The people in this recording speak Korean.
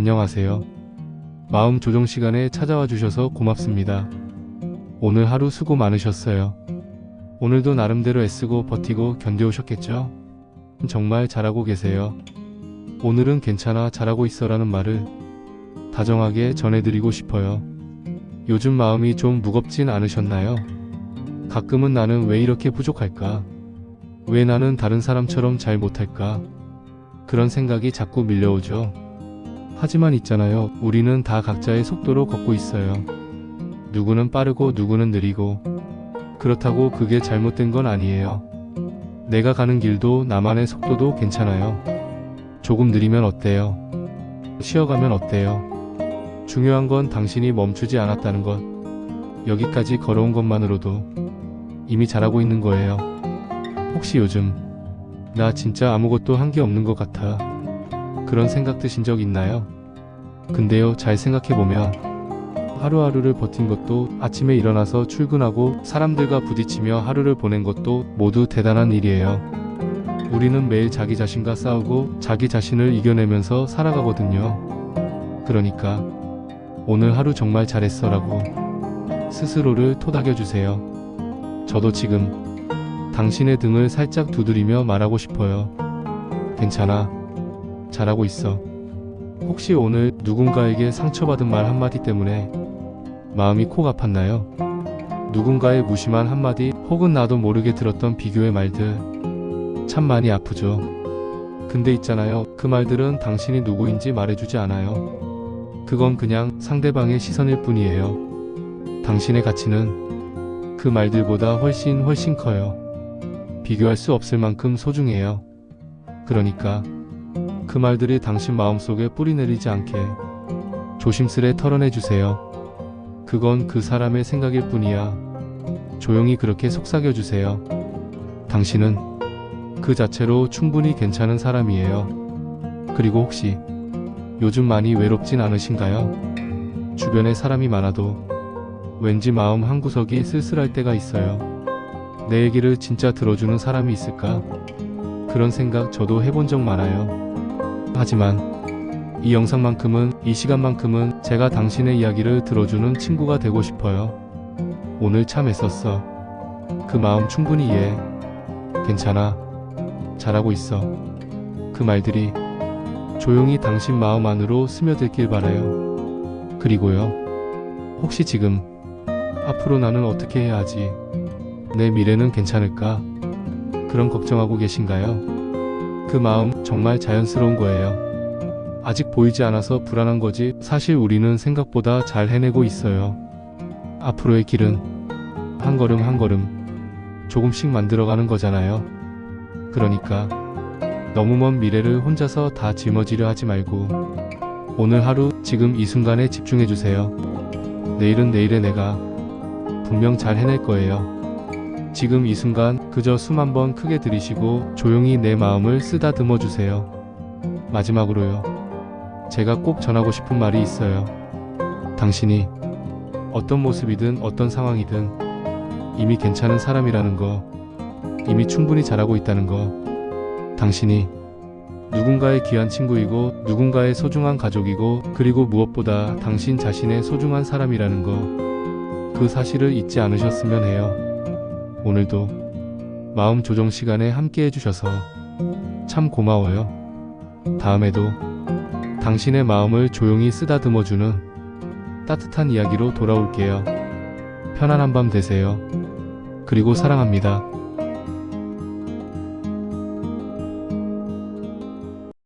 안녕하세요. 마음 조정 시간에 찾아와 주셔서 고맙습니다. 오늘 하루 수고 많으셨어요. 오늘도 나름대로 애쓰고 버티고 견뎌오셨겠죠? 정말 잘하고 계세요. 오늘은 괜찮아 잘하고 있어 라는 말을 다정하게 전해드리고 싶어요. 요즘 마음이 좀 무겁진 않으셨나요? 가끔은 나는 왜 이렇게 부족할까? 왜 나는 다른 사람처럼 잘 못할까? 그런 생각이 자꾸 밀려오죠. 하지만 있잖아요. 우리는 다 각자의 속도로 걷고 있어요. 누구는 빠르고 누구는 느리고 그렇다고 그게 잘못된 건 아니에요. 내가 가는 길도 나만의 속도도 괜찮아요. 조금 느리면 어때요? 쉬어가면 어때요? 중요한 건 당신이 멈추지 않았다는 것. 여기까지 걸어온 것만으로도 이미 잘하고 있는 거예요. 혹시 요즘 나 진짜 아무것도 한 게 없는 것 같아. 그런 생각 드신 적 있나요? 근데요, 잘 생각해보면 하루하루를 버틴 것도 아침에 일어나서 출근하고 사람들과 부딪히며 하루를 보낸 것도 모두 대단한 일이에요. 우리는 매일 자기 자신과 싸우고 자기 자신을 이겨내면서 살아가거든요. 그러니까 오늘 하루 정말 잘했어라고 스스로를 토닥여 주세요. 저도 지금 당신의 등을 살짝 두드리며 말하고 싶어요. 괜찮아. 잘하고 있어. 혹시 오늘 누군가에게 상처받은 말 한마디 때문에 마음이 콕 아팠나요? 누군가의 무심한 한마디 혹은 나도 모르게 들었던 비교의 말들 참 많이 아프죠. 근데 있잖아요. 그 말들은 당신이 누구인지 말해주지 않아요. 그건 그냥 상대방의 시선일 뿐이에요. 당신의 가치는 그 말들보다 훨씬 훨씬 커요. 비교할 수 없을 만큼 소중해요. 그러니까 그 말들이 당신 마음속에 뿌리 내리지 않게 조심스레 털어내 주세요. 그건 그 사람의 생각일 뿐이야. 조용히 그렇게 속삭여 주세요. 당신은 그 자체로 충분히 괜찮은 사람이에요. 그리고 혹시 요즘 많이 외롭진 않으신가요? 주변에 사람이 많아도 왠지 마음 한구석이 쓸쓸할 때가 있어요. 내 얘기를 진짜 들어주는 사람이 있을까? 그런 생각 저도 해본 적 많아요. 하지만 이 영상만큼은 이 시간만큼은 제가 당신의 이야기를 들어주는 친구가 되고 싶어요. 오늘 참 애썼어. 그 마음 충분히 이해해. 괜찮아. 잘하고 있어. 그 말들이 조용히 당신 마음 안으로 스며들길 바래요. 그리고요. 혹시 지금 앞으로 나는 어떻게 해야 하지? 내 미래는 괜찮을까? 그런 걱정하고 계신가요? 그 마음 정말 자연스러운 거예요. 아직 보이지 않아서 불안한 거지 사실 우리는 생각보다 잘 해내고 있어요. 앞으로의 길은 한 걸음 한 걸음 조금씩 만들어가는 거잖아요. 그러니까 너무 먼 미래를 혼자서 다 짊어지려 하지 말고 오늘 하루 지금 이 순간에 집중해 주세요. 내일은 내일의 내가 분명 잘 해낼 거예요. 지금 이 순간 그저 숨 한번 크게 들이쉬고 조용히 내 마음을 쓰다듬어 주세요. 마지막으로요. 제가 꼭 전하고 싶은 말이 있어요. 당신이 어떤 모습이든 어떤 상황이든 이미 괜찮은 사람이라는 거, 이미 충분히 잘하고 있다는 거, 당신이 누군가의 귀한 친구이고 누군가의 소중한 가족이고 그리고 무엇보다 당신 자신의 소중한 사람이라는 거, 그 사실을 잊지 않으셨으면 해요. 오늘도 마음 조정 시간에 함께 해주셔서 참 고마워요. 다음에도 당신의 마음을 조용히 쓰다듬어주는 따뜻한 이야기로 돌아올게요. 편안한 밤 되세요. 그리고 사랑합니다.